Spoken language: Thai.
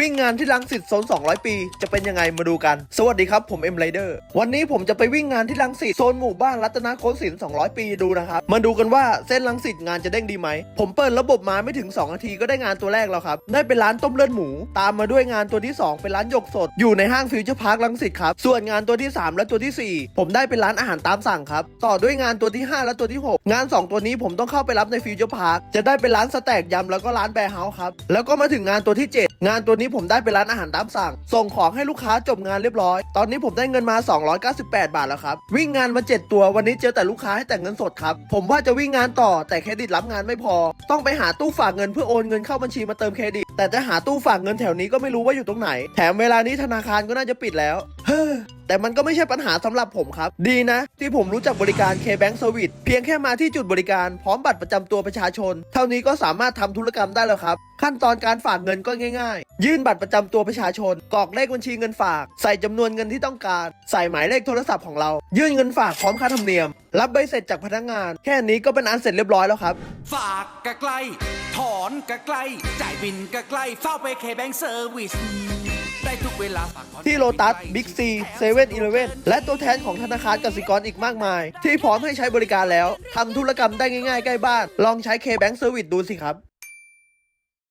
วิ่งงานที่ลังสิตโซน 200 ปี จะเป็นยังไงมาดูกัน สวัสดีครับ ผมเอ็มไรเดอร์วันนี้ผมจะไปวิ่งงานที่ลังสิตโซนหมู่บ้านรัตนโกสินทร์200 ปีดูนะครับ มาดูกันว่าเส้นลังสิตงานจะเด้งดีไหม ผมเปิดระบบมาไม่ถึง 2 นาทีก็ได้งานตัวแรกแล้วครับ ได้เป็นร้านต้มเลือดหมู ตามมาด้วยงานตัวที่ 2 เป็นร้านหยกสด อยู่ในห้างฟิวเจอร์พาร์คลังสิตครับ ส่วนงานตัวที่ 3 และตัวทีสี่4 ผมได้เป็นร้านอาหารตามสั่งครับ ต่อด้วยงานตัวที่ 5 และตัวที่ 6 งาน 2 ตัวนี้ผมต้องเข้าไปรับในฟิวเจอร์พาร์ค จะได้เป็นร้านสแต็กยำแล้วก็ร้านแบร์เฮาส์ครับ แล้วก็มาถึงงานตัวที่ 7 งานตัวนี้ผมได้ไปร้านอาหารตามสั่ง ส่งของให้ลูกค้าจบงานเรียบร้อย ตอนนี้ผมได้เงินมา 298 บาทแล้วครับ วิ่งงานมา 7 ตัว วันนี้เจอแต่ลูกค้าให้แต่เงินสดครับ ผมว่าจะวิ่งงานต่อแต่เครดิตรับงานไม่พอ ต้องไปหาตู้ฝากเงินเพื่อโอนเงินเข้าบัญชีมาเติมเครดิต แต่จะหาตู้ฝากเงินแถวนี้ก็ไม่รู้ว่าอยู่ตรงไหน แถมเวลานี้ธนาคารก็น่าจะปิดแล้ว เฮ้อ แต่มันก็ไม่ใช่ปัญหาสำหรับผมครับ ดีนะ ที่ผมรู้จักบริการ K-Bank Service เพียงแค่มาที่จุดบริการพร้อมบัตรประจำตัวประชาชน เท่านี้ก็สามารถทำธุรกรรมได้แล้วครับ ขั้นตอนการฝากเงินก็ง่าย ๆ ยื่นบัตรประจำตัวประชาชนกรอกเลขบัญชีเงินฝาก ใส่จำนวนเงินที่ต้องการ ใส่หมายเลขโทรศัพท์ของเรา ยื่นเงินฝากพร้อมค่าธรรมเนียม รับใบเสร็จจากพนักงาน แค่นี้ก็เป็นอันเสร็จเรียบร้อยแล้วครับ ฝากกะใกล้ถอนกะใกล้จ่ายบินกะใกล้เฝ้าไปเคแบงเซอร์วิส ได้ทุกเวลาฝากถอนที่โลตัสบิ๊กซีเซเว่นอีเลเว่นและตัวแทนของธนาคารกสิกรอีกมากมาย ที่พร้อมให้ใช้บริการแล้วทำธุรกรรมได้ง่ายๆ ใกล้บ้าน ลองใช้ K-Bank Service ดูสิครับ